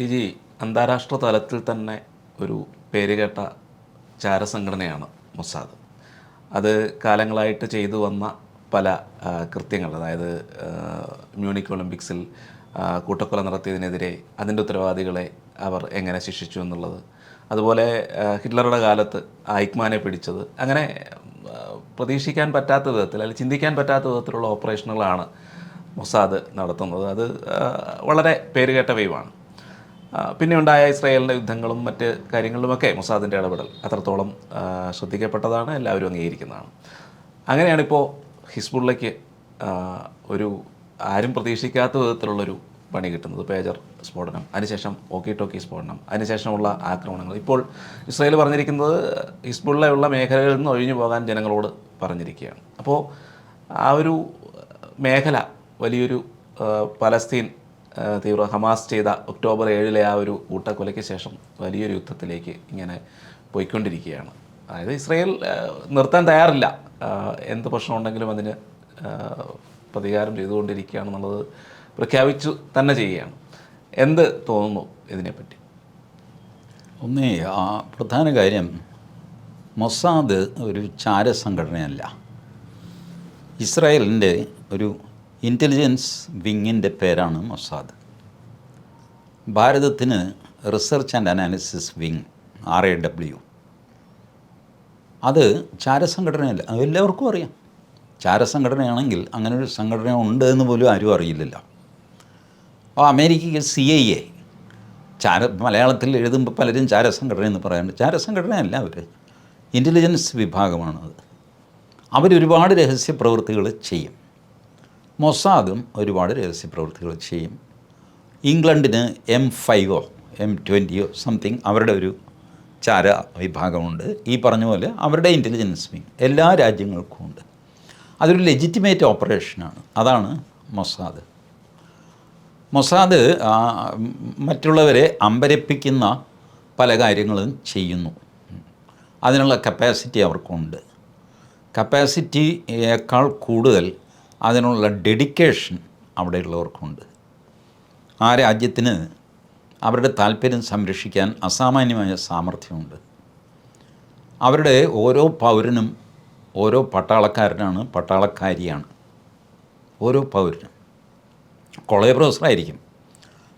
T G അന്താരാഷ്ട്ര തലത്തിൽ തന്നെ ഒരു പേരുകേട്ട ചാരസംഘടനയാണ് മൊസാദ്. അത് കാലങ്ങളായിട്ട് ചെയ്തു വന്ന പല കൃത്യങ്ങൾ അതായത് മ്യൂണിക് ഒളിമ്പിക്സിൽ കൂട്ടക്കൊല നടത്തിയതിനെതിരെ അതിന്റെ ഉത്തരവാദികളെ അവർ എങ്ങനെ ശിക്ഷിച്ചു എന്നുള്ളത്. അതുപോലെ ഹിറ്റ്ലറുടെ കാലത്ത് ഐക്മാനെ പിടിച്ചത്. അങ്ങനെ പ്രതീക്ഷിക്കാൻ പറ്റാത്ത വിധത്തിൽ അല്ലെങ്കിൽ ചിന്തിക്കാൻ പറ്റാത്ത വിധത്തിലുള്ള ഓപ്പറേഷനുകളാണ് മൊസാദ് നടത്തുന്നത്. അത് വളരെ പേരുകേട്ട വൈവാണ്. ആ, പിന്നെ ഉണ്ടായ ഇസ്രായേലിന്റെ യുദ്ധങ്ങളും മറ്റ് കാര്യങ്ങളിലുമൊക്കെ മൊസാദിന്റെ ഇടപെടൽ അത്രത്തോളം ശ്രദ്ധിക്കപ്പെട്ടതാണ് എല്ലാവരും അംഗീകരിക്കുന്നതാണ്. അങ്ങനെയാണിപ്പോൾ ഹിസ്ബുള്ളയ്ക്ക് ഒരു ആരും പ്രതീക്ഷിക്കാത്ത വിധത്തിലുള്ളൊരു പണി കിട്ടുന്നത് പേജർ സ്ഫോടനം അതിനുശേഷം ഓക്കി ടോക്കി സ്ഫോടനം അതിനുശേഷമുള്ള ആക്രമണങ്ങൾ. ഇപ്പോൾ ഇസ്രായേൽ പറഞ്ഞിരിക്കുന്നത് ഹിസ്ബുള്ളയുള്ള മേഖലകളിൽ നിന്ന് ഒഴിഞ്ഞു പോകാൻ ജനങ്ങളോട് പറഞ്ഞിരിക്കുകയാണ്. അപ്പോൾ ആ ഒരു മേഖല വലിയൊരു പലസ്തീൻ തീവ്ര ഹമാസ് ചെയ്ത ഒക്ടോബർ ഏഴിലെ ആ ഒരു കൂട്ടക്കൊലയ്ക്ക് ശേഷം വലിയൊരു യുദ്ധത്തിലേക്ക് ഇങ്ങനെ പോയിക്കൊണ്ടിരിക്കുകയാണ്. അതായത് ഇസ്രയേൽ നിർത്താൻ തയ്യാറില്ല. എന്ത് പ്രശ്നമുണ്ടെങ്കിലും അതിന് പ്രതികാരം പ്രതികാരം ചെയ്തുകൊണ്ടിരിക്കുകയാണെന്നുള്ളത് പ്രഖ്യാപിച്ചു തന്നെ ചെയ്യുകയാണ്. എന്ത് തോന്നുന്നു ഇതിനെപ്പറ്റി? ഒന്നേ ആ പ്രധാന കാര്യം മൊസാദ് ഒരു ചാര സംഘടനയല്ല. ഇസ്രായേലിന്റെ ഒരു ഇന്റലിജൻസ് വിങ്ങിന്റെ പേരാണ് മൊസാദ്. ഭാരതത്തിന് research and analysis wing R A W അത് ചാരസംഘടനയല്ല എല്ലാവർക്കും അറിയാം. ചാരസംഘടനയാണെങ്കിൽ അങ്ങനെ ഒരു സംഘടന ഉണ്ട് എന്ന് പോലും ആരും അറിയില്ലല്ലോ. അപ്പോൾ അമേരിക്കയ്ക്ക് സി ഐ എ ചാര മലയാളത്തിൽ എഴുതുമ്പോൾ പലരും ചാരസംഘടന എന്ന് പറയാറുണ്ട്. ചാരസംഘടനയല്ല അവർ ഇന്റലിജൻസ് വിഭാഗമാണത്. അവരൊരുപാട് രഹസ്യ പ്രവൃത്തികൾ ചെയ്യും. മൊസാദും ഒരുപാട് രഹസ്യ പ്രവൃത്തികൾ ചെയ്യും. ഇംഗ്ലണ്ടിന് എം ഫൈവോ എം ട്വന്റിയോ സംതിങ് അവരുടെ ഒരു ചാര വിഭാഗമുണ്ട്. ഈ പറഞ്ഞ പോലെ അവരുടെ ഇന്റലിജൻസ് വിങ് എല്ലാ രാജ്യങ്ങൾക്കും ഉണ്ട്. അതൊരു ലെജിറ്റിമേറ്റ് ഓപ്പറേഷനാണ് അതാണ് മൊസാദ്. മൊസാദ് മറ്റുള്ളവരെ അമ്പരപ്പിക്കുന്ന പല കാര്യങ്ങളും ചെയ്യുന്നു. അതിനുള്ള കപ്പാസിറ്റി അവർക്കുണ്ട്. കപ്പാസിറ്റിയേക്കാൾ കൂടുതൽ അതിനുള്ള ഡെഡിക്കേഷൻ അവിടെയുള്ളവർക്കുണ്ട്. ആ രാജ്യത്തിന് അവരുടെ താല്പര്യം സംരക്ഷിക്കാൻ അസാമാന്യമായ സാമർഥ്യമുണ്ട്. അവരുടെ ഓരോ പൗരനും ഓരോ പട്ടാളക്കാരനാണ് പട്ടാളക്കാരിയാണ്. ഓരോ പൗരനും. കൊളേ പ്രൊഫസറായിരിക്കും.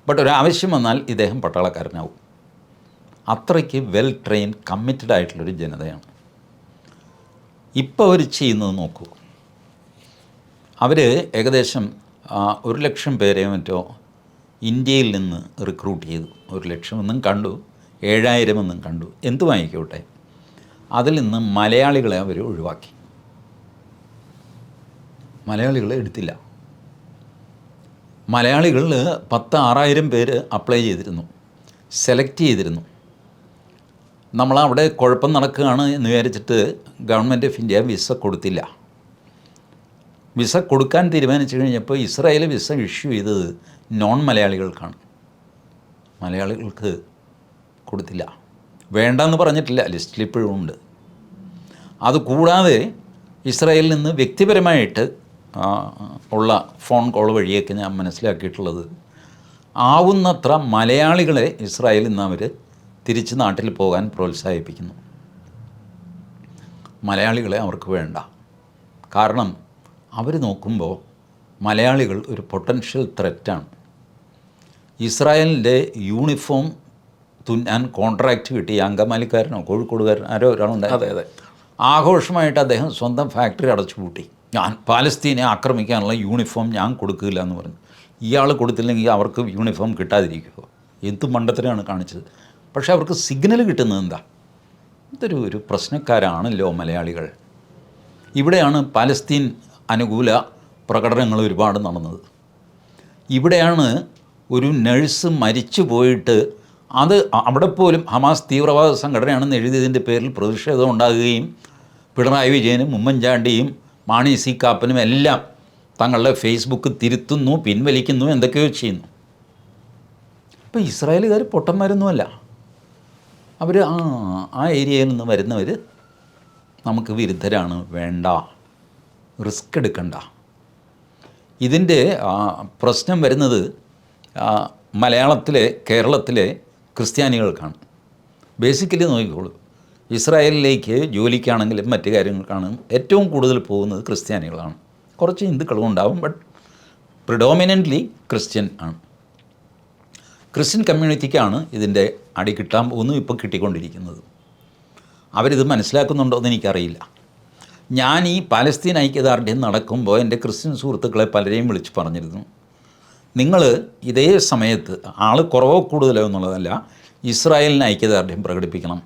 ബട്ട് ഒരാവശ്യം വന്നാൽ ഇദ്ദേഹം പട്ടാളക്കാരനാവും. അത്രയ്ക്ക് വെൽ ട്രെയിൻ കമ്മിറ്റഡ് ആയിട്ടുള്ളൊരു ജനതയാണ്. ഇപ്പോൾ അവർ ചെയ്യുന്നത് നോക്കൂ. അവർ ഏകദേശം ഒരു ലക്ഷം പേരെ മറ്റോ ഇന്ത്യയിൽ നിന്ന് റിക്രൂട്ട് ചെയ്തു. ഒരു ലക്ഷമെന്നും കണ്ടു ഏഴായിരമെന്നും കണ്ടു. എന്തു വാങ്ങിക്കോട്ടെ? അതിൽ നിന്ന് മലയാളികളെ അവർ ഒഴിവാക്കി. മലയാളികളെ എടുത്തില്ല. മലയാളികളിൽ പത്ത് ആറായിരം പേര് അപ്ലൈ ചെയ്തിരുന്നു. സെലക്ട് ചെയ്തിരുന്നു. നമ്മളവിടെ കുഴപ്പം നടക്കുകയാണ് എന്ന് വിചാരിച്ചിട്ട് ഗവൺമെന്റ് ഓഫ് ഇന്ത്യ വിസ കൊടുത്തില്ല. വിസ കൊടുക്കാൻ തീരുമാനിച്ചു കഴിഞ്ഞപ്പോൾ ഇസ്രായേൽ വിസ ഇഷ്യൂ ചെയ്തത് നോൺ മലയാളികൾക്കാണ്. മലയാളികൾക്ക് കൊടുത്തില്ല. വേണ്ടെന്ന് പറഞ്ഞിട്ടില്ല. ലിസ്റ്റിൽ ഇപ്പോഴും ഉണ്ട്. അതുകൂടാതെ ഇസ്രായേലിൽ നിന്ന് വ്യക്തിപരമായിട്ട് ഉള്ള ഫോൺ കോൾ വഴിയൊക്കെ ഞാൻ മനസ്സിലാക്കിയിട്ടുള്ളത് ആവുന്നത്ര മലയാളികളെ ഇസ്രായേൽ നിന്ന് അവർ തിരിച്ച് നാട്ടിൽ പോകാൻ പ്രോത്സാഹിപ്പിക്കുന്നു. മലയാളികളെ അവർക്ക് വേണ്ട. കാരണം അവർ നോക്കുമ്പോൾ മലയാളികൾ ഒരു പൊട്ടൻഷ്യൽ ത്രെറ്റാണ് ഇസ്രായേലിന്റെ യൂണിഫോം തുന്നാൻ കോൺട്രാക്റ്റ് കിട്ടി അങ്കമാലിക്കാരനോ കോഴിക്കോടുകാരനോ ആരോ ഒരാളുണ്ട് അതെ അതെ. ആഘോഷമായിട്ട് അദ്ദേഹം സ്വന്തം ഫാക്ടറി അടച്ചുപൂട്ടി. ഞാൻ പാലസ്തീനെ ആക്രമിക്കാനുള്ള യൂണിഫോം ഞാൻ കൊടുക്കില്ല എന്ന് പറഞ്ഞു. ഇയാൾ കൊടുത്തില്ലെങ്കിൽ അവർക്ക് യൂണിഫോം കിട്ടാതിരിക്കുമോ എന്ത് മണ്ടത്തരമാണ് കാണിച്ചത്? പക്ഷേ അവർക്ക് സിഗ്നൽ കിട്ടുന്നത് എന്താ? ഇതൊരു ഒരു പ്രശ്നക്കാരാണല്ലോ മലയാളികൾ. ഇവിടെയാണ് പാലസ്തീൻ അനുകൂല പ്രകടനങ്ങൾ ഒരുപാട് നടന്നത്. ഇവിടെയാണ് ഒരു നഴ്സ് മരിച്ചു പോയിട്ട് അത് അവിടെ പോലും ഹമാസ് തീവ്രവാദ സംഘടനയാണെന്ന് എഴുതിയതിന്റെ പേരിൽ പ്രതിഷേധം ഉണ്ടാകുകയും പിണറായി വിജയനും ഉമ്മൻചാണ്ടിയും മാണി സി കാപ്പനും എല്ലാം തങ്ങളുടെ ഫേസ്ബുക്ക് തിരുത്തുന്നു പിൻവലിക്കുന്നു എന്തൊക്കെയോ ചെയ്യുന്നു. അപ്പോൾ ഇസ്രായേലുകാർ പൊട്ടന്മാരൊന്നുമല്ല. അവർ ആ ആ ഏരിയയിൽ നിന്ന് വരുന്നവർ നമുക്ക് വിരുദ്ധരാണ് വേണ്ട. റിസ്ക് എടുക്കണ്ട. ഇതിന്റെ പ്രശ്നം വരുന്നത് മലയാളത്തിലെ കേരളത്തിലെ ക്രിസ്ത്യാനികൾക്കാണ്. ബേസിക്കലി നോക്കിക്കോളൂ. ഇസ്രായേലിലേക്ക് ജോലിക്കാണെങ്കിലും മറ്റു കാര്യങ്ങൾക്കാണ് ഏറ്റവും കൂടുതൽ പോകുന്നത് ക്രിസ്ത്യാനികളാണ്. കുറച്ച് ഹിന്ദുക്കളും ഉണ്ടാവും ബട്ട് പ്രിഡോമിനന്റ്ലി ക്രിസ്ത്യൻ ആണ്. ക്രിസ്ത്യൻ കമ്മ്യൂണിറ്റിക്കാണ് ഇതിന്റെ അടി കിട്ടാൻ പോകുന്നു ഇപ്പോൾ കിട്ടിക്കൊണ്ടിരിക്കുന്നത്. അവരിത് മനസ്സിലാക്കുന്നുണ്ടോ എന്ന് എനിക്കറിയില്ല. ഞാൻ ഈ പാലസ്തീൻ ഐക്യദാർഢ്യം നടക്കുമ്പോൾ എന്റെ ക്രിസ്ത്യൻ സുഹൃത്തുക്കളെ പലരെയും വിളിച്ച് പറഞ്ഞിരുന്നു. നിങ്ങൾ ഇതേ സമയത്ത് ആൾ കുറവോ കൂടുതലോ എന്നുള്ളതല്ല ഇസ്രായേലിന് ഐക്യദാർഢ്യം പ്രകടിപ്പിക്കണം.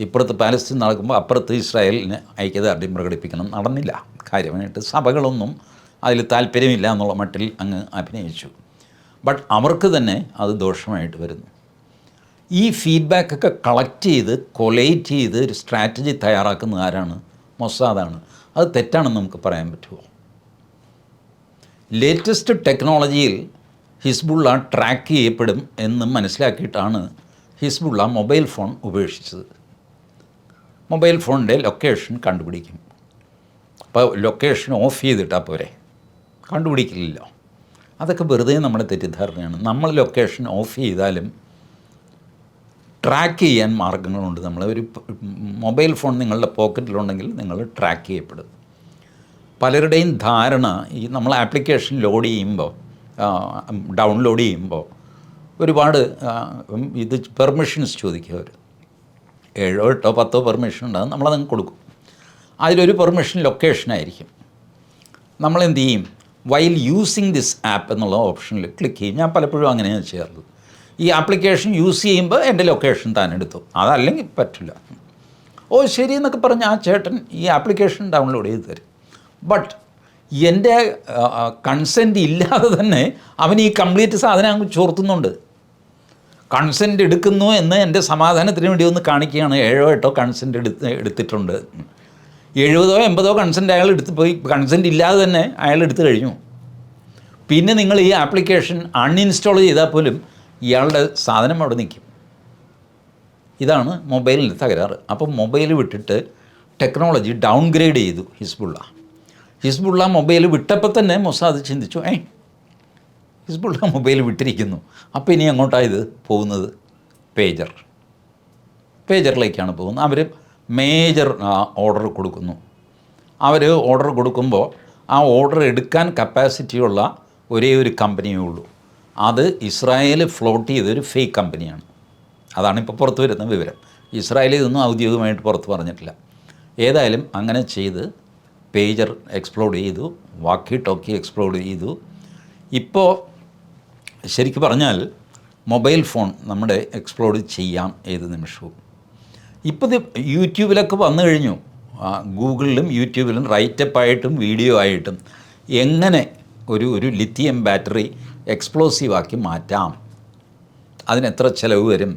ഇപ്പുറത്ത് പാലസ്തീൻ നടക്കുമ്പോൾ അപ്പുറത്ത് ഇസ്രായേലിന് ഐക്യദാർഢ്യം പ്രകടിപ്പിക്കണം. നടന്നില്ല. കാര്യമായിട്ട് സഭകളൊന്നും അതിൽ താല്പര്യമില്ല എന്നുള്ള മട്ടിൽ അങ്ങ് അഭിനയിച്ചു. ബട്ട് അവർക്ക് തന്നെ അത് ദോഷമായിട്ട് വരുന്നു. ഈ ഫീഡ്ബാക്കൊക്കെ കളക്ട് ചെയ്ത് കൊലേറ്റ് ചെയ്ത് ഒരു സ്ട്രാറ്റജി തയ്യാറാക്കുന്ന ആരാണ്? മൊസാദാണ്. അത് തെറ്റാണെന്ന് നമുക്ക് പറയാൻ പറ്റുമോ? ലേറ്റസ്റ്റ് ടെക്നോളജിയിൽ ഹിസ്ബുള്ള ട്രാക്ക് ചെയ്യപ്പെടും എന്ന് മനസ്സിലാക്കിയിട്ടാണ് ഹിസ്ബുള്ള മൊബൈൽ ഫോൺ ഉപേക്ഷിച്ചത്. മൊബൈൽ ഫോണിന്റെ ലൊക്കേഷൻ കണ്ടുപിടിക്കും. അപ്പോൾ ലൊക്കേഷൻ ഓഫ് ചെയ്തിട്ടാ പോരെ? കണ്ടുപിടിക്കില്ലല്ലോ. അതൊക്കെ വെറുതെ നമ്മുടെ തെറ്റിദ്ധാരണയാണ്. നമ്മൾ ലൊക്കേഷൻ ഓഫ് ചെയ്താലും ട്രാക്ക് ചെയ്യാൻ മാർഗങ്ങളുണ്ട്. നമ്മൾ ഒരു മൊബൈൽ ഫോൺ നിങ്ങളുടെ പോക്കറ്റിലുണ്ടെങ്കിൽ നിങ്ങൾ ട്രാക്ക് ചെയ്യപ്പെടും. പലരുടെയും ധാരണ ഈ നമ്മൾ ആപ്ലിക്കേഷൻ ലോഡ് ചെയ്യുമ്പോൾ ഡൗൺലോഡ് ചെയ്യുമ്പോൾ ഒരുപാട് ഇത് പെർമിഷൻസ് ചോദിക്കുക അവർ ഏഴോ എട്ടോ പത്തോ പെർമിഷൻ ഉണ്ടാകും നമ്മളതങ്ങ് കൊടുക്കും. അതിലൊരു പെർമിഷൻ നമ്മൾ എന്ത് ചെയ്യും? വൈൽ യൂസിങ് ദിസ് ആപ്പ് എന്നുള്ള ഓപ്ഷനിൽ ക്ലിക്ക് ചെയ്യും. ഞാൻ പലപ്പോഴും അങ്ങനെയാണ് ചെയ്യാറുള്ളത്. ഈ ആപ്ലിക്കേഷൻ യൂസ് ചെയ്യുമ്പോൾ എന്റെ ലൊക്കേഷൻ താൻ എടുത്തു. അതല്ലെങ്കിൽ പറ്റില്ല. ഓ ശരി എന്നൊക്കെ പറഞ്ഞ് ആ ചേട്ടൻ ഈ ആപ്ലിക്കേഷൻ ഡൗൺലോഡ് ചെയ്ത് തരും. ബട്ട് എന്റെ കൺസെന്റ് ഇല്ലാതെ തന്നെ അവൻ ഈ കംപ്ലീറ്റ് സാധനം അങ്ങ് ചോർത്തുന്നുണ്ട്. കൺസെന്റ് എടുക്കുന്നു എന്ന് എന്റെ സമാധാനത്തിന് വേണ്ടി ഒന്ന് കാണിക്കുകയാണ്. ഏഴോ എട്ടോ കൺസെന്റ് എടുത്ത് എടുത്തിട്ടുണ്ട്. എഴുപതോ എൺപതോ കൺസെന്റ് അയാൾ എടുത്ത് പോയി. കൺസെന്റ് ഇല്ലാതെ തന്നെ അയാൾ എടുത്തു കഴിഞ്ഞു. പിന്നെ നിങ്ങൾ ഈ ആപ്ലിക്കേഷൻ അൺഇൻസ്റ്റാൾ ചെയ്താൽ പോലും ഇയാളുടെ സാധനം അവിടെ നിൽക്കും. ഇതാണ് മൊബൈലിൽ തകരാറ്. അപ്പോൾ മൊബൈൽ വിട്ടിട്ട് ടെക്നോളജി ഡൗൺഗ്രേഡ് ചെയ്തു ഹിസ്ബുള്ള. ഹിസ്ബുള്ള മൊബൈൽ വിട്ടപ്പോൾ തന്നെ മൊസാദ് ചിന്തിച്ചു ഏ ഹിസ്ബുള്ള മൊബൈൽ വിട്ടിരിക്കുന്നു. അപ്പോൾ ഇനി അങ്ങോട്ടാണ് ഇത് പോകുന്നത്? പേജർ. പേജറിലേക്കാണ് പോകുന്നത്. അവർ മേജർ ഓർഡർ കൊടുക്കുന്നു. അവർ ഓർഡർ കൊടുക്കുമ്പോൾ ആ ഓർഡർ എടുക്കാൻ കപ്പാസിറ്റിയുള്ള ഒരേ ഒരു കമ്പനിയേ ഉള്ളൂ. അത് ഇസ്രായേൽ ഫ്ലോട്ട് ചെയ്തൊരു ഫേക്ക് കമ്പനിയാണ് അതാണ് ഇപ്പോൾ പുറത്തു വരുന്ന വിവരം. ഇസ്രായേൽ ഇതൊന്നും ഔദ്യോഗികമായിട്ട് പുറത്ത് പറഞ്ഞിട്ടില്ല. ഏതായാലും അങ്ങനെ ചെയ്ത് പേജർ എക്സ്പ്ലോഡ് ചെയ്തു വാക്കി ടോക്കി എക്സ്പ്ലോഡ് ചെയ്തു. ഇപ്പോൾ ശരിക്കും പറഞ്ഞാൽ മൊബൈൽ ഫോൺ നമ്മുടെ എക്സ്പ്ലോഡ് ചെയ്യാം ഏത് നിമിഷവും. ഇപ്പോൾ യൂട്യൂബിലൊക്കെ വന്നു കഴിഞ്ഞു. ഗൂഗിളിലും യൂട്യൂബിലും റൈറ്റപ്പായിട്ടും വീഡിയോ ആയിട്ടും എങ്ങനെ ഒരു ഒരു ലിത്തിയം ബാറ്ററി എക്സ്പ്ലോസീവ് ആക്കി മാറ്റാം. അതിന് എത്ര ചിലവ് വരും?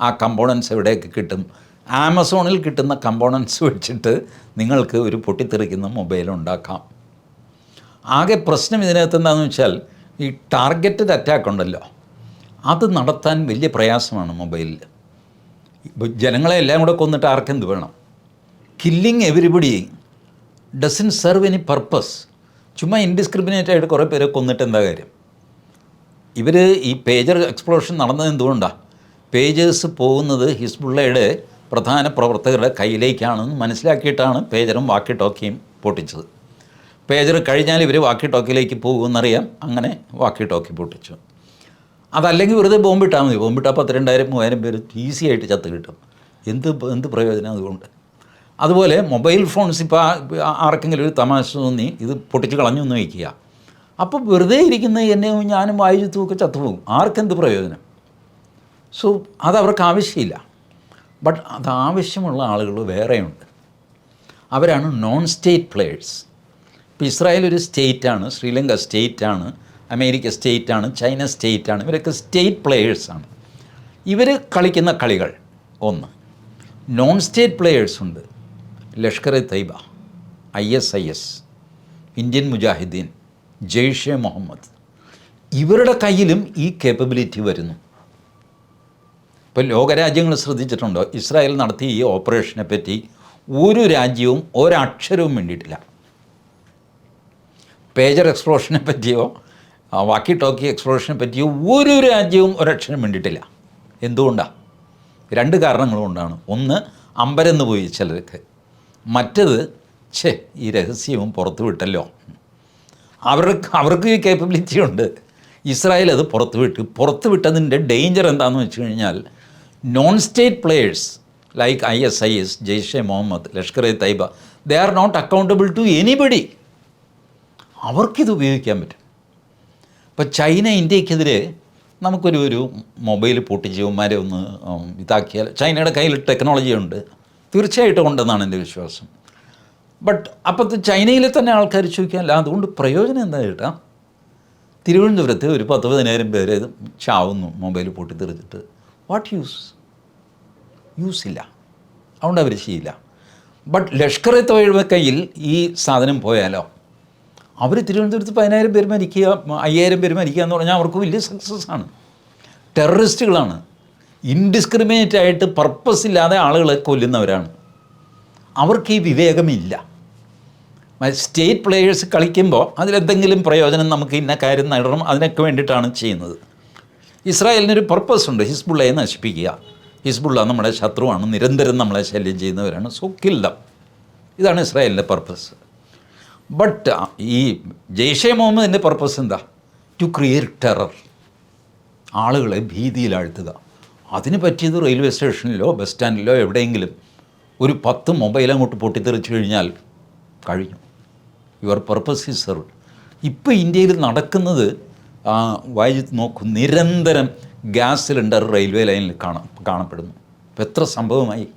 ആ കമ്പോണൻസ് എവിടെയൊക്കെ കിട്ടും? ആമസോണിൽ കിട്ടുന്ന കമ്പോണൻസ് വെച്ചിട്ട് നിങ്ങൾക്ക് ഒരു പൊട്ടിത്തെറിക്കുന്ന മൊബൈൽ ഉണ്ടാക്കാം. ആകെ പ്രശ്നം ഇതിനകത്ത് എന്താണെന്ന് വെച്ചാൽ ഈ ടാർഗറ്റഡ് അറ്റാക്ക് ഉണ്ടല്ലോ. അത് നടത്താൻ വലിയ പ്രയാസമാണ് മൊബൈലിൽ ജനങ്ങളെ എല്ലാം കൂടെ കൊന്നിട്ട് ആർക്കെന്ത് വേണം? Killing everybody doesn't serve any purpose ചുമ്മാ ഇൻഡിസ്ക്രിമിനേറ്റ് ആയിട്ട് കുറേ പേരെ കൊന്നിട്ട് എന്താ കാര്യം? ഇവർ ഈ പേജർ എക്സ്പ്ലോഷൻ നടന്നത് എന്തുകൊണ്ടാണ് പേജേഴ്സ് പോകുന്നത് ഹിസ്ബുള്ളയുടെ പ്രധാന പ്രവർത്തകരുടെ കയ്യിലേക്കാണെന്ന് മനസ്സിലാക്കിയിട്ടാണ് പേജറും വാക്കി ടോക്കിയും പൊട്ടിച്ചത്. പേജർ കഴിഞ്ഞാൽ ഇവർ വാക്കി ടോക്കിയിലേക്ക് പോകുമെന്നറിയാം. അങ്ങനെ വാക്കി ടോക്കി പൊട്ടിച്ചു. അതല്ലെങ്കിൽ വെറുതെ ബോംബിട്ടാൽ മതി. ബോംബിട്ടാൽ പത്ത് രണ്ടായിരം മൂവായിരം പേര് ഈസി ആയിട്ട് ചത്ത് കിട്ടും. എന്ത് എന്ത് പ്രയോജനം അതുകൊണ്ട്? അതുപോലെ മൊബൈൽ ഫോൺസ് ഇപ്പോൾ ആർക്കെങ്കിലും ഒരു തമാശ തോന്നി ഇത് പൊട്ടിച്ച് കളഞ്ഞു എന്ന് വയ്ക്കുക. അപ്പോൾ വെറുതെ ഇരിക്കുന്ന എന്നെ ഞാനും വായുചുത്തുമൊക്കെ ചത്തുപോകും. ആർക്കെന്ത് പ്രയോജനം? സോ അതവർക്ക് ആവശ്യമില്ല. ബട്ട് അത് ആവശ്യമുള്ള ആളുകൾ വേറെയുണ്ട്. അവരാണ് നോൺ സ്റ്റേറ്റ് പ്ലെയേഴ്സ് ഇപ്പോൾ ഇസ്രായേൽ ഒരു സ്റ്റേറ്റാണ് ശ്രീലങ്ക സ്റ്റേറ്റാണ് അമേരിക്ക സ്റ്റേറ്റാണ് ചൈന സ്റ്റേറ്റാണ് ഇവരൊക്കെ സ്റ്റേറ്റ് പ്ലെയേഴ്സാണ് ഇവർ കളിക്കുന്ന കളികൾ ഒന്ന്. നോൺ സ്റ്റേറ്റ് പ്ലെയേഴ്സ് ഉണ്ട്. Lashkar e Taiba I S I S Indian Mujahideen Jaishe Mohammed. ഇവരുടെ കയ്യിലും ഈ കേപ്പബിലിറ്റി വരുന്നു. ഇപ്പോൾ ലോകരാജ്യങ്ങൾ ശ്രദ്ധിച്ചിട്ടുണ്ടോ? ഇസ്രായേൽ നടത്തിയ ഈ ഓപ്പറേഷനെ പറ്റി ഒരു രാജ്യവും ഒരക്ഷരവും വേണ്ടിയിട്ടില്ല പേജർ എക്സ്പ്ലോഷനെ പറ്റിയോ വാക്കി ടോക്കി എക്സ്പ്ലോഷനെ പറ്റിയോ ഒരു രാജ്യവും ഒരക്ഷരം വേണ്ടിയിട്ടില്ല എന്തുകൊണ്ടാണ് രണ്ട് കാരണങ്ങൾ കൊണ്ടാണ്. ഒന്ന് അമ്പരന്ന് പോയി ചിലർക്ക്. മറ്റത് ഛേ ഈ രഹസ്യവും പുറത്തു വിട്ടല്ലോ അവർക്ക് അവർക്ക് ഈ കേപ്പബിലിറ്റി ഉണ്ട്. ഇസ്രായേൽ അത് പുറത്ത് വിട്ടു പുറത്ത് വിട്ടതിന്റെ ഡേഞ്ചർ എന്താണെന്ന് വെച്ച് കഴിഞ്ഞാൽ non state players like I S I S Jaishe Mohammed Lashkar e Taiba they are not accountable to anybody അവർക്കിത് ഉപയോഗിക്കാൻ പറ്റും. ഇപ്പോൾ ചൈന ഇന്ത്യക്കെതിരെ നമുക്കൊരു ഒരു മൊബൈൽ പൊട്ടിച്ച് ഇവന്മാരെ ഒന്ന് ഇതാക്കിയാൽ ചൈനയുടെ കയ്യിൽ ടെക്നോളജി ഉണ്ട്. തീർച്ചയായിട്ടും ഉണ്ടെന്നാണ് എന്റെ വിശ്വാസം. ബട്ട് അപ്പോഴത്തെ ചൈനയിലെ തന്നെ ആൾക്കാർ ചോദിക്കാനല്ല അതുകൊണ്ട് പ്രയോജനം എന്താ കേട്ടാ തിരുവനന്തപുരത്ത് ഒരു പത്ത് പതിനായിരം പേര് ചാവുന്നു മൊബൈൽ പൊട്ടിത്തെറിച്ചിട്ട്. വാട്ട് യൂസ് യൂസ് ഇല്ല. അതുകൊണ്ട് അവർ ചെയ്യില്ല. ബട്ട് ലഷ്കർ തൊഴിൽ കയ്യിൽ ഈ സാധനം പോയാലോ? അവർ തിരുവനന്തപുരത്ത് പതിനായിരം പേര് മരിക്കുക അയ്യായിരം പേര് മരിക്കുക എന്ന് പറഞ്ഞാൽ അവർക്ക് വലിയ സക്സസ് ആണ്. ടെററിസ്റ്റുകളാണ് ഇൻഡിസ്ക്രിമിനേറ്റ് ആയിട്ട് പർപ്പസ് ഇല്ലാതെ ആളുകളെ കൊല്ലുന്നവരാണ്. അവർക്ക് ഈ വിവേകമില്ല. സ്റ്റേറ്റ് പ്ലേയേഴ്സ് കളിക്കുമ്പോൾ അതിലെന്തെങ്കിലും പ്രയോജനം നമുക്ക് ഇന്ന കാര്യം നേടണം അതിനൊക്കെ വേണ്ടിയിട്ടാണ് ചെയ്യുന്നത്. ഇസ്രായേലിനൊരു പർപ്പസ് ഉണ്ട് ഹിസ്ബുള്ളയെ നശിപ്പിക്കുക. ഹിസ്ബുള്ള നമ്മുടെ ശത്രുവാണ് നിരന്തരം നമ്മളെ ശല്യം ചെയ്യുന്നവരാണ് സോ കിൽ ഇതാണ് ഇസ്രായേലിന്റെ പർപ്പസ് ബട്ട് ഈ ജെയ്ഷെ മുഹമ്മദിന്റെ പർപ്പസ് എന്താ? ടു ക്രിയേറ്റ് ടെറർ ആളുകളെ ഭീതിയിലാഴ്ത്തുക. അതിന് പറ്റിയത് റെയിൽവേ സ്റ്റേഷനിലോ ബസ് സ്റ്റാൻഡിലോ എവിടെയെങ്കിലും ഒരു പത്ത് മൊബൈൽ അങ്ങോട്ട് പൊട്ടിത്തെറിച്ച് കഴിഞ്ഞാൽ കഴിഞ്ഞു. യുവർ പർപ്പസ് ഈസ് സെർവ് ഇപ്പോൾ ഇന്ത്യയിൽ നടക്കുന്നത് ആ, വായി നോക്കൂ നിരന്തരം ഗ്യാസ് സിലിണ്ടർ റെയിൽവേ ലൈനിൽ കാണാം കാണപ്പെടുന്നു. അപ്പോൾ എത്ര സംഭവമായി?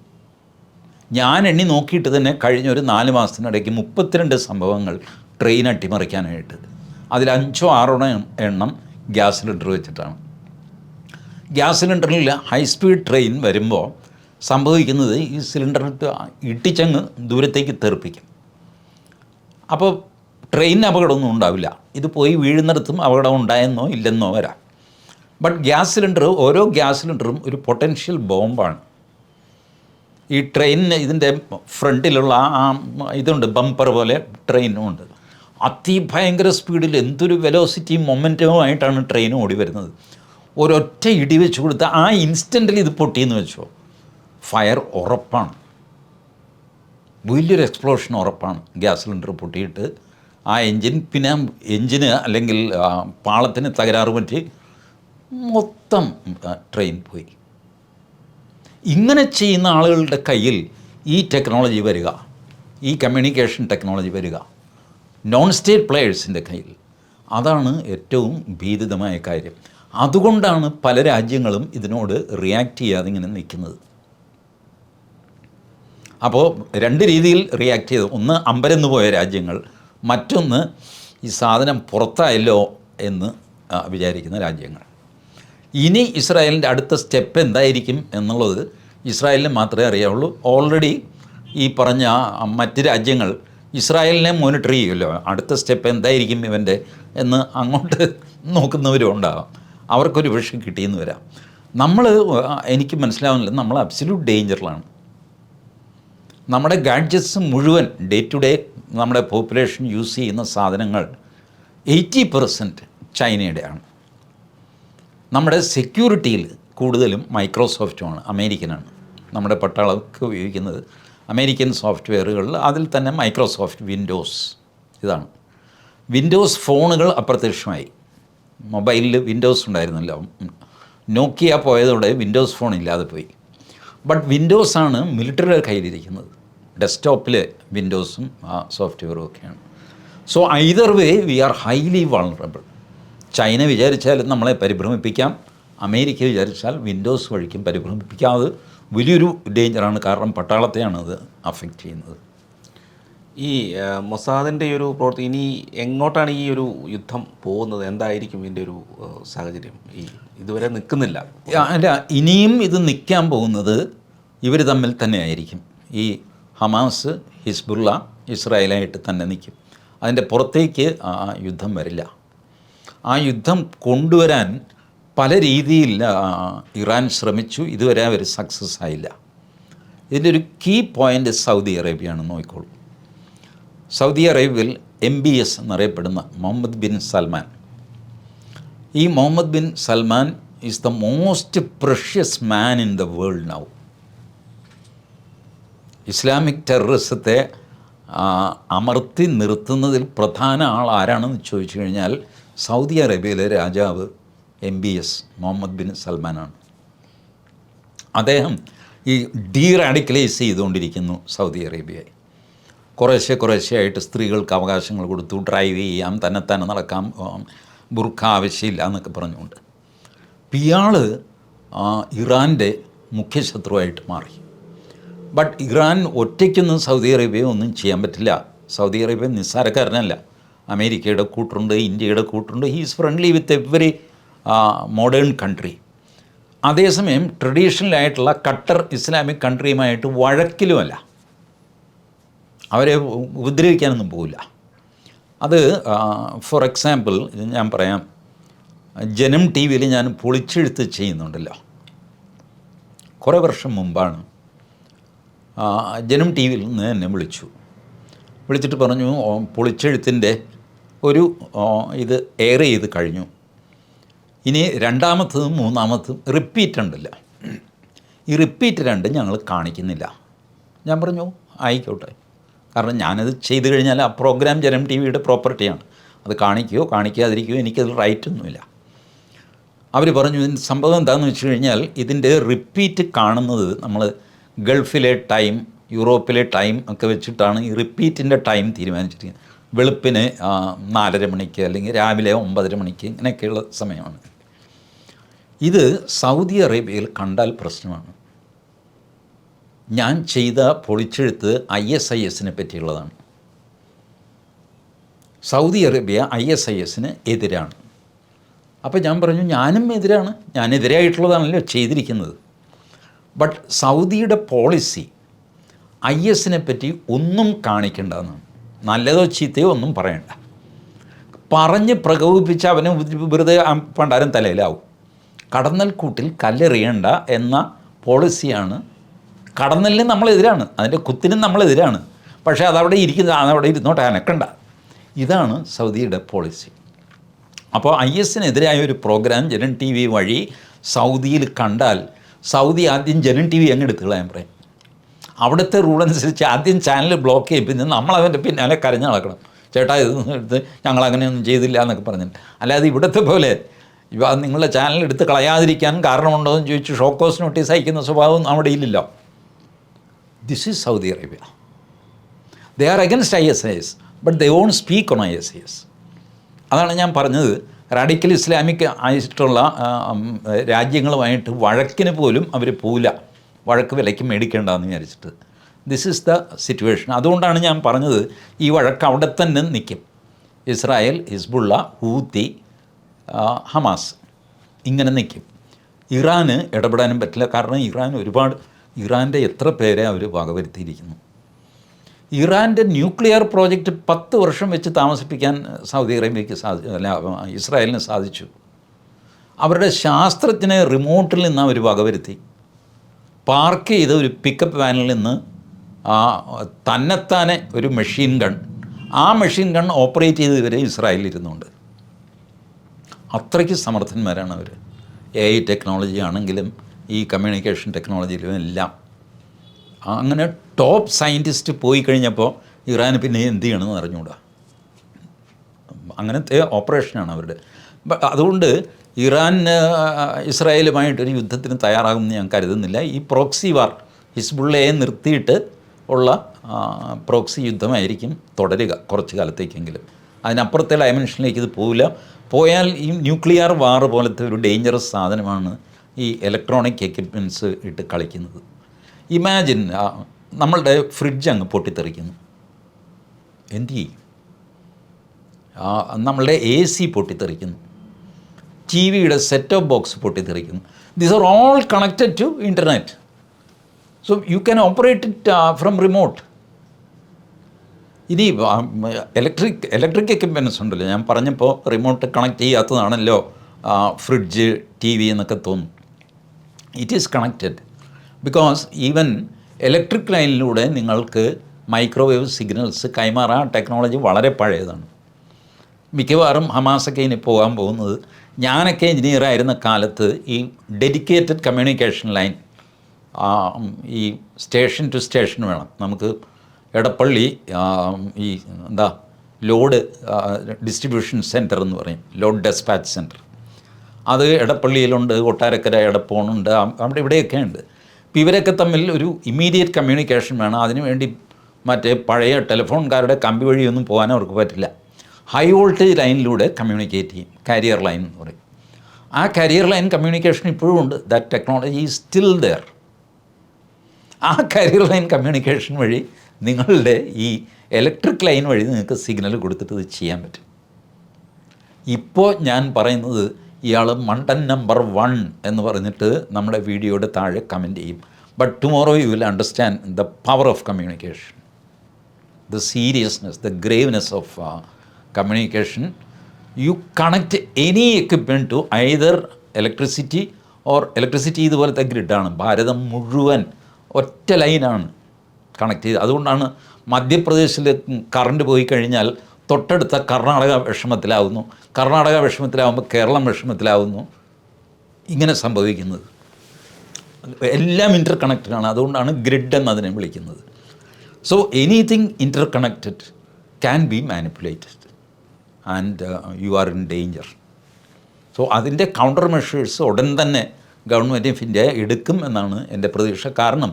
ഞാൻ എണ്ണി നോക്കിയിട്ട് തന്നെ കഴിഞ്ഞ ഒരു നാല് മാസത്തിനിടയ്ക്ക് മുപ്പത്തിരണ്ട് സംഭവങ്ങൾ ട്രെയിൻ അട്ടിമറിക്കാനായിട്ട്. അതിൽ അഞ്ചോ ആറോ എണ്ണം ഗ്യാസ് സിലിണ്ടർ വെച്ചിട്ടാണ്. ഗ്യാസ് സിലിണ്ടറിൽ ഹൈ സ്പീഡ് ട്രെയിൻ വരുമ്പോൾ സംഭവിക്കുന്നത് ഈ സിലിണ്ടർ ഇട്ടിച്ചങ്ങ് ദൂരത്തേക്ക് തെറിപ്പിക്കും. അപ്പോൾ ട്രെയിനിന് അപകടമൊന്നും ഉണ്ടാവില്ല. ഇത് പോയി വീഴുന്നിടത്തും അപകടം ഉണ്ടായെന്നോ ഇല്ലെന്നോ വരാം. ബട്ട് ഗ്യാസ് സിലിണ്ടർ ഓരോ ഗ്യാസ് സിലിണ്ടറും ഒരു പൊട്ടൻഷ്യൽ ബോംബാണ്. ഈ ട്രെയിനിന് ഇതിന്റെ ഫ്രണ്ടിലുള്ള ആ ഇതുണ്ട് ബമ്പർ പോലെ ട്രെയിനും ഉണ്ട്. അതിഭയങ്കര സ്പീഡിൽ എന്തൊരു വെലോസിറ്റിയും മൊമെന്റവുമായിട്ടാണ് ട്രെയിൻ ഓടി വരുന്നത്. ഒരൊറ്റ ഇടി വെച്ച് കൊടുത്ത ആ ഇൻസ്റ്റന്റിൽ ഇത് പൊട്ടിയെന്ന് വെച്ചോ. ഫയർ ഉറപ്പാണ്. വലിയൊരു എക്സ്പ്ലോഷൻ ഉറപ്പാണ്. ഗ്യാസ് സിലിണ്ടർ പൊട്ടിയിട്ട് ആ എൻജിൻ പിന്നെ എൻജിന് അല്ലെങ്കിൽ പാളത്തിന് തകരാറ് പറ്റി മൊത്തം ട്രെയിൻ പോയി. ഇങ്ങനെ ചെയ്യുന്ന ആളുകളുടെ കയ്യിൽ ഈ ടെക്നോളജി വരിക ഈ കമ്മ്യൂണിക്കേഷൻ ടെക്നോളജി വരിക നോൺ സ്റ്റേറ്റ് പ്ലെയേഴ്സിന്റെ കയ്യിൽ അതാണ് ഏറ്റവും ഭീതിതമായ കാര്യം. അതുകൊണ്ടാണ് പല രാജ്യങ്ങളും ഇതിനോട് റിയാക്ട് ചെയ്യാതെ ഇങ്ങനെ നിൽക്കുന്നത്. അപ്പോൾ രണ്ട് രീതിയിൽ റിയാക്ട് ചെയ്തു. ഒന്ന് അമ്പരന്ന് പോയ രാജ്യങ്ങൾ മറ്റൊന്ന് ഈ സാധനം പുറത്തായല്ലോ എന്ന് വിചാരിക്കുന്ന രാജ്യങ്ങൾ. ഇനി ഇസ്രായേലിന്റെ അടുത്ത സ്റ്റെപ്പ് എന്തായിരിക്കും എന്നുള്ളത് ഇസ്രായേലിന് മാത്രമേ അറിയാവുള്ളൂ. ഓൾറെഡി ഈ പറഞ്ഞ മറ്റ് രാജ്യങ്ങൾ ഇസ്രായേലിനെ മോണിറ്റർ ചെയ്യുമല്ലോ. അടുത്ത സ്റ്റെപ്പ് എന്തായിരിക്കും ഇവന്റെ എന്ന് അങ്ങോട്ട് നോക്കുന്നവരും ഉണ്ടാകാം അവർക്കൊരു വിഷം കിട്ടിയെന്ന് വരാം. നമ്മൾ എനിക്ക് മനസ്സിലാവുന്നില്ല. നമ്മൾ അബ്സല്യൂട്ട് ഡേഞ്ചറിലാണ് നമ്മുടെ ഗാഡ്ജറ്റ്സ് മുഴുവൻ ഡേ ടു ഡേ നമ്മുടെ പോപ്പുലേഷൻ യൂസ് ചെയ്യുന്ന സാധനങ്ങൾ എയ്റ്റി പെർസെന്റ് ചൈനയുടെയാണ്. നമ്മുടെ സെക്യൂരിറ്റിയിൽ കൂടുതലും മൈക്രോസോഫ്റ്റുമാണ് അമേരിക്കനാണ്. നമ്മുടെ പട്ടാളക്ക് ഉപയോഗിക്കുന്നത് അമേരിക്കൻ സോഫ്റ്റ്വെയറുകളിൽ അതിൽ തന്നെ മൈക്രോസോഫ്റ്റ് വിൻഡോസ് ഇതാണ്. വിൻഡോസ് ഫോണുകൾ അപ്രത്യക്ഷമായി. മൊബൈലിൽ വിൻഡോസ് ഉണ്ടായിരുന്നല്ലോ. നോക്കിയ പോയതോടെ വിൻഡോസ് ഫോൺ ഇല്ലാതെ പോയി. ബട്ട് വിൻഡോസ് ആണ് മിലിറ്ററിയുടെ കയ്യിലിരിക്കുന്നത്. ഡെസ്ക്ടോപ്പിൽ വിൻഡോസും ആ സോഫ്റ്റ്വെയറും ഒക്കെയാണ്. So either way we are highly vulnerable China വിചാരിച്ചാൽ നമ്മളെ പരിഭ്രമിപ്പിക്കാം. അമേരിക്ക വിചാരിച്ചാൽ വിൻഡോസ് വഴിക്കും പരിഭ്രമിപ്പിക്കാം അത് വലിയൊരു ഡേഞ്ചറാണ് കാരണം പട്ടാളത്തെയാണ് അത് അഫക്റ്റ് ചെയ്യുന്നത്. ഈ മൊസാദിന്റെ ഒരു പ്രവർത്തി ഇനി എങ്ങോട്ടാണ് ഈ ഒരു യുദ്ധം പോകുന്നത്? എന്തായിരിക്കും ഇതിന്റെ ഒരു സാഹചര്യം? ഈ ഇതുവരെ നിൽക്കുന്നില്ല. അല്ല ഇനിയും ഇത് നിൽക്കാൻ പോകുന്നത് ഇവർ തമ്മിൽ തന്നെ ആയിരിക്കും ഈ ഹമാസ് ഹിസ്ബുള്ള ഇസ്രായേലായിട്ട് തന്നെ നിൽക്കും. അതിന്റെ പുറത്തേക്ക് ആ യുദ്ധം വരില്ല. ആ യുദ്ധം കൊണ്ടുവരാൻ പല രീതിയിൽ ഇറാൻ ശ്രമിച്ചു. ഇതുവരെ അവർ സക്സസ് ആയില്ല. ഇതിന്റെ ഒരു കീ പോയിന്റ് സൗദി അറേബ്യയാണ് നോക്കിക്കോളൂ. സൗദി അറേബ്യയിൽ എം ബി എസ് എന്നറിയപ്പെടുന്ന മുഹമ്മദ് ബിൻ സൽമാൻ. ഈ Mohammed bin Salman is the most precious man in the world now Islamic ടെററിസത്തെ അമർത്തി നിർത്തുന്നതിൽ പ്രധാന ആൾ ആരാണെന്ന് ചോദിച്ചു കഴിഞ്ഞാൽ സൗദി അറേബ്യയിലെ രാജാവ് M B S Mohammed bin സൽമാനാണ്. അദ്ദേഹം ഈ ഡീ റാഡിക്കലൈസ് ചെയ്തുകൊണ്ടിരിക്കുന്നു സൗദി അറേബ്യയെ കുറേശ്ശെ കുറേശ്ശെയായിട്ട് സ്ത്രീകൾക്ക് അവകാശങ്ങൾ കൊടുത്തു ഡ്രൈവ് ചെയ്യാം തന്നെത്താനെ നടക്കാം ബുർഖ ആവശ്യമില്ല എന്നൊക്കെ പറഞ്ഞുകൊണ്ട്. ഇയാൾ ഇറാന്റെ മുഖ്യശത്രുവായിട്ട് മാറി. ബട്ട് ഇറാൻ ഒറ്റയ്ക്കൊന്നും സൗദി അറേബ്യ ഒന്നും ചെയ്യാൻ പറ്റില്ല. സൗദി അറേബ്യ നിസ്സാരക്കാരനല്ല. അമേരിക്കയുടെ കൂട്ടുണ്ട് ഇന്ത്യയുടെ കൂട്ടുണ്ട്. He's friendly with every modern country അതേസമയം ട്രഡീഷണൽ ആയിട്ടുള്ള കട്ടർ ഇസ്ലാമിക് കൺട്രിയുമായിട്ട് വഴക്കിലുമല്ല. അവരെ ഉപദ്രവിക്കാനൊന്നും പോവില്ല. അത് ഫോർ എക്സാമ്പിൾ ഞാൻ പറയാം. ജനം ടി വിയിൽ ഞാൻ പൊളിച്ചെഴുത്ത് ചെയ്യുന്നുണ്ടല്ലോ. കുറേ വർഷം മുമ്പാണ് ജനം ടി വിയിൽ നിന്ന് എന്നെ വിളിച്ചു. വിളിച്ചിട്ട് പറഞ്ഞു "ഓ, പൊളിച്ചെഴുത്തിന്റെ ഒരു ഇത് എയർ ചെയ്ത് കഴിഞ്ഞു. ഇനി രണ്ടാമത്തതും മൂന്നാമത്തതും റിപ്പീറ്റ് ഉണ്ടല്ല. ഈ റിപ്പീറ്റ് രണ്ടും ഞങ്ങൾ കാണിക്കുന്നില്ല. ഞാൻ പറഞ്ഞു ആയിക്കോട്ടെ. കാരണം ഞാനത് ചെയ്തു കഴിഞ്ഞാൽ ആ പ്രോഗ്രാം ജനം ടി വിയുടെ പ്രോപ്പർട്ടിയാണ് അത് കാണിക്കുകയോ കാണിക്കാതിരിക്കുകയോ എനിക്കതിൽ റൈറ്റ് ഒന്നുമില്ല. അവർ പറഞ്ഞു ഇതിന്റെ സംഭവം എന്താണെന്ന് വെച്ച് കഴിഞ്ഞാൽ ഇതിന്റെ റിപ്പീറ്റ് കാണുന്നത് നമ്മൾ ഗൾഫിലെ ടൈം യൂറോപ്പിലെ ടൈം ഒക്കെ വെച്ചിട്ടാണ് ഈ റിപ്പീറ്റിന്റെ ടൈം തീരുമാനിച്ചിരിക്കുന്നത്. വെളുപ്പിന് നാലര മണിക്ക് അല്ലെങ്കിൽ രാവിലെ ഒമ്പതര മണിക്ക് ഇങ്ങനെയൊക്കെയുള്ള സമയമാണ്. ഇത് സൗദി അറേബ്യയിൽ കണ്ടാൽ പ്രശ്നമാണ്. ഞാൻ ചെയ്ത പൊളിച്ചെഴുത്ത് ഐ എസ് ഐ എസിനെ പറ്റിയുള്ളതാണ്. Saudi Arabia I S I എസിന് എതിരാണ്. അപ്പോൾ ഞാൻ പറഞ്ഞു ഞാനും എതിരാണ്. ഞാൻ എതിരായിട്ടുള്ളതാണല്ലോ ചെയ്തിരിക്കുന്നത്. ബട്ട് സൗദിയുടെ പോളിസി ഐ എസിനെ പറ്റി ഒന്നും കാണിക്കേണ്ടതെന്നാണ് നല്ലതോ ചീത്തയോ ഒന്നും പറയണ്ട. പറഞ്ഞ് പ്രകോപിപ്പിച്ച് അവനെ വെറുതെ പണ്ടാരം തലയിലാവും. കടന്നൽ കൂട്ടിൽ കല്ലെറിയണ്ട എന്ന പോളിസിയാണ് കടന്നലിന് നമ്മളെതിരാണ്. അതിന്റെ കുത്തിനും നമ്മളെതിരാണ്. പക്ഷേ അതവിടെ ഇരിക്കുന്ന അതവിടെ ഇരുന്നോട്ടെ അനക്കണ്ട. ഇതാണ് സൗദിയുടെ പോളിസി അപ്പോൾ ഐ എസിനെതിരായ ഒരു പ്രോഗ്രാം ജനൻ ടി വി വഴി സൗദിയിൽ കണ്ടാൽ സൗദി ആദ്യം ജനൻ ടി വി അങ്ങ് എടുത്തു കളയാൻ പറയും. അവിടുത്തെ റൂൾ അനുസരിച്ച് ആദ്യം ചാനൽ ബ്ലോക്ക് ചെയ്യും. പിന്നെ നമ്മളവന്റെ പിന്നാലെ കരഞ്ഞ് നടക്കണം. ചേട്ടാ ഇത് എടുത്ത് ഞങ്ങൾ അങ്ങനെയൊന്നും ചെയ്തില്ല എന്നൊക്കെ പറഞ്ഞിട്ട്. അല്ലാതെ ഇവിടുത്തെ പോലെ ഇവ നിങ്ങളുടെ ചാനൽ എടുത്ത് കളയാതിരിക്കാൻ കാരണമുണ്ടോ എന്ന് ചോദിച്ച് ഷോക്കോസ് നോട്ടീസ് അയക്കുന്ന സ്വഭാവം നമ്മുടെ ഇല്ലല്ലോ. This is Saudi Arabia they are against I S I S but they on speak on I S I S അതാണ് ഞാൻ പറഞ്ഞത്. റാഡിക്കൽ ഇസ്ലാമിക് ആയിട്ടുള്ള രാജ്യങ്ങളുമായിട്ട് വഴക്കിന് പോലും അവർ പോവില്ല. വഴക്ക് വിലയ്ക്ക് മേടിക്കേണ്ടതെന്ന് വിചാരിച്ചിട്ട്. ദിസ് ഈസ് ദ സിറ്റുവേഷൻ അതുകൊണ്ടാണ് ഞാൻ പറഞ്ഞത് ഈ വഴക്ക് അവിടെ തന്നെ നിൽക്കും ഇസ്രായേൽ ഹിസ്ബുള്ള ഹൂത്തി ഹമാസ് ഇങ്ങനെ നിൽക്കും ഇറാന് ഇടപെടാനും പറ്റില്ല. കാരണം ഇറാൻ ഒരുപാട് ഇറാന്റെ എത്ര പേരെ അവർ വകവരുത്തിയിരിക്കുന്നു. ഇറാന്റെ ന്യൂക്ലിയർ പ്രോജക്റ്റ് പത്ത് വർഷം വെച്ച് താമസിപ്പിക്കാൻ സൗദി അറേബ്യയ്ക്ക് സാധി അല്ല ഇസ്രായേലിന് സാധിച്ചു. അവരുടെ ശാസ്ത്രജ്ഞനെ റിമോട്ടിൽ നിന്ന് അവർ വകവരുത്തി. പാർക്ക് ചെയ്ത ഒരു പിക്കപ്പ് വാനിൽ നിന്ന് ആ തന്നെത്താനെ ഒരു മെഷീൻ ഗൺ. ആ മെഷീൻ ഗൺ ഓപ്പറേറ്റ് ചെയ്ത് ഇവരെ ഇസ്രായേലിൽ ഇരുന്നുണ്ട് അത്രയ്ക്ക് സമർത്ഥന്മാരാണ് അവർ എ ഐ ടെക്നോളജി ആണെങ്കിലും ഈ കമ്മ്യൂണിക്കേഷൻ ടെക്നോളജിയിലും എല്ലാം. അങ്ങനെ ടോപ്പ് സയന്റിസ്റ്റ് പോയി കഴിഞ്ഞപ്പോൾ ഇറാന് പിന്നെ എന്ത് ചെയ്യണമെന്ന് അറിഞ്ഞുകൂടാ. അങ്ങനത്തെ ഓപ്പറേഷനാണ് അവരുടെ. അതുകൊണ്ട് ഇറാൻ ഇസ്രായേലുമായിട്ടൊരു യുദ്ധത്തിന് തയ്യാറാകുമെന്ന് ഞാൻ കരുതുന്നില്ല. ഈ പ്രോക്സി വാർ ഹിസ്ബുള്ളയെ നിർത്തിയിട്ട് ഉള്ള പ്രോക്സി യുദ്ധമായിരിക്കും തുടരുക കുറച്ച് കാലത്തേക്കെങ്കിലും. അതിനപ്പുറത്തെ ഡയമെൻഷനിലേക്ക് ഇത് പോവില്ല. പോയാൽ ഈ ന്യൂക്ലിയർ വാർ പോലത്തെ ഒരു ഡേഞ്ചറസ് സാധനമാണ് ഈ ഇലക്ട്രോണിക് എക്യുപ്മെന്റ്സ് ഇട്ട് കളിക്കുന്നത്. ഇമാജിൻ നമ്മളുടെ ഫ്രിഡ്ജ് അങ്ങ് പൊട്ടിത്തെറിക്കുന്നു. എന്തു ചെയ്യും? നമ്മളുടെ എ സി പൊട്ടിത്തെറിക്കുന്നു. ടി വിയുടെ set of box പൊട്ടിത്തെറിക്കുന്നു. These are all connected to internet so you can operate it from remote ഇനി ഇലക്ട്രിക് ഇലക്ട്രിക് എക്യുപ്മെന്റ്സ് ഉണ്ടല്ലോ. ഞാൻ പറഞ്ഞപ്പോൾ റിമോട്ട് കണക്ട് ചെയ്യാത്തതാണല്ലോ ഫ്രിഡ്ജ് ടി വി എന്നൊക്കെ തോന്നും it is connected because even electric ലൈനിലൂടെ നിങ്ങൾക്ക് മൈക്രോവേവ് സിഗ്നൽസ് കൈമാറാൻ ടെക്നോളജി വളരെ പഴയതാണ്. മിക്കവാറും ഹമാസൊക്കെ ഇനി പോകാൻ പോകുന്നത് ഞാനൊക്കെ എഞ്ചിനീയർ ആയിരുന്ന കാലത്ത് ഈ ഡെഡിക്കേറ്റഡ് കമ്മ്യൂണിക്കേഷൻ ലൈൻ ഈ സ്റ്റേഷൻ ടു സ്റ്റേഷൻ വേണം. നമുക്ക് എടപ്പള്ളി ഈ എന്താ ലോഡ് ഡിസ്ട്രിബ്യൂഷൻ സെന്റർ എന്ന് പറയും. ലോഡ് ഡെസ്പാച്ച് സെന്റർ അത് എടപ്പള്ളിയിലുണ്ട് കൊട്ടാരക്കര എടപ്പോണുണ്ട് അവിടെ ഇവിടെയൊക്കെ ഉണ്ട്. അപ്പോൾ ഇവരൊക്കെ തമ്മിൽ ഒരു ഇമ്മീഡിയറ്റ് കമ്മ്യൂണിക്കേഷൻ വേണം. അതിനുവേണ്ടി മറ്റേ പഴയ ടെലിഫോൺകാരുടെ കമ്പി വഴിയൊന്നും പോകാൻ അവർക്ക് പറ്റില്ല. ഹൈ വോൾട്ടേജ് ലൈനിലൂടെ കമ്മ്യൂണിക്കേറ്റ് ചെയ്യും. കാരിയർ ലൈൻ എന്ന് പറയും. ആ കരിയർ ലൈൻ കമ്മ്യൂണിക്കേഷൻ ഇപ്പോഴും ഉണ്ട്. That technology is still there ആ കരിയർ ലൈൻ കമ്മ്യൂണിക്കേഷൻ വഴി നിങ്ങളുടെ ഈ ഇലക്ട്രിക് ലൈൻ വഴി നിങ്ങൾക്ക് സിഗ്നൽ കൊടുത്തിട്ട് ഇത് ചെയ്യാൻ പറ്റും. ഇപ്പോൾ ഞാൻ പറയുന്നത് ഇയാൾ മണ്ടൻ നമ്പർ വൺ എന്ന് പറഞ്ഞിട്ട് നമ്മുടെ വീഡിയോയുടെ താഴെ കമന്റ് ചെയ്യും. But tomorrow you will understand the power of communication the seriousness the graveness of communication you connect any equipment to either electricity or electricity ഇതുപോലത്തെ ഗ്രിഡാണ് ഭാരതം മുഴുവൻ ഒറ്റ ലൈനാണ് കണക്ട് ചെയ്ത് അതുകൊണ്ടാണ് മധ്യപ്രദേശിൽ കറണ്ട് പോയി കഴിഞ്ഞാൽ തൊട്ടടുത്ത കർണാടക വിഷമത്തിലാവുന്നു. കർണാടക വിഷമത്തിലാവുമ്പോൾ കേരളം വിഷമത്തിലാവുന്നു. ഇങ്ങനെ സംഭവിക്കുന്നത്. എല്ലാം ഇന്റർ കണക്റ്റഡാണ് അതുകൊണ്ടാണ് ഗ്രിഡ് എന്നതിനെ വിളിക്കുന്നത്. So anything interconnected can be manipulated and you are in danger so അതിന്റെ കൗണ്ടർ മെഷേഴ്സ് ഉടൻ തന്നെ ഗവൺമെന്റ് ഓഫ് ഇന്ത്യ എടുക്കും എന്നാണ് എന്റെ പ്രതീക്ഷ. കാരണം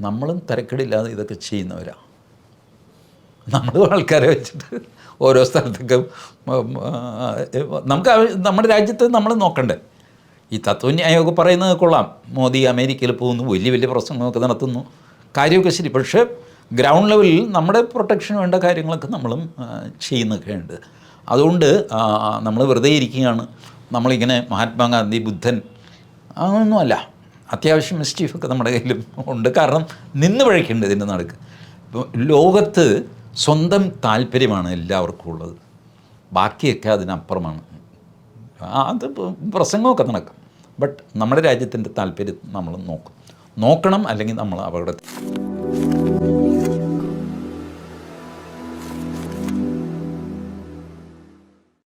നമ്മളും തിരക്കിടില്ലാതെ ഇതൊക്കെ ചെയ്യുന്നവരാണ് നമ്മളും ആൾക്കാരെ വെച്ചിട്ട്. ഓരോ സ്ഥലത്തേക്കും നമുക്ക് നമ്മുടെ രാജ്യത്ത് നമ്മൾ നോക്കണ്ടേ. ഈ തത്വന്യായമൊക്കെ പറയുന്നത് കൊള്ളാം. മോദി അമേരിക്കയിൽ പോകുന്നു വലിയ വലിയ പ്രസംഗമൊക്കെ നടത്തുന്നു. കാര്യമൊക്കെ ശരി. പക്ഷേ ഗ്രൗണ്ട് ലെവലിൽ നമ്മുടെ പ്രൊട്ടക്ഷന് വേണ്ട കാര്യങ്ങളൊക്കെ നമ്മളും ചെയ്യുന്നൊക്കെ ഉണ്ട് അതുകൊണ്ട് നമ്മൾ വെറുതെ ഇരിക്കുകയാണ്. നമ്മളിങ്ങനെ മഹാത്മാഗാന്ധി ബുദ്ധൻ അതൊന്നുമല്ല അത്യാവശ്യം മിസ്റ്റീഫൊക്കെ നമ്മുടെ കയ്യിലും ഉണ്ട്. കാരണം നിന്ന് പഴയ്ക്കുന്നുണ്ട് ഇതിന്റെ നടക്ക്. ലോകത്ത് സ്വന്തം താല്പര്യമാണ് എല്ലാവർക്കും ഉള്ളത്. ബാക്കിയൊക്കെ അതിനപ്പുറമാണ്. അത് പ്രസംഗമൊക്കെ നടക്കും. ബട്ട് നമ്മുടെ രാജ്യത്തിന്റെ താല്പര്യം നമ്മൾ നോക്കും. നോക്കണം അല്ലെങ്കിൽ നമ്മൾ അപകടത്തിൽ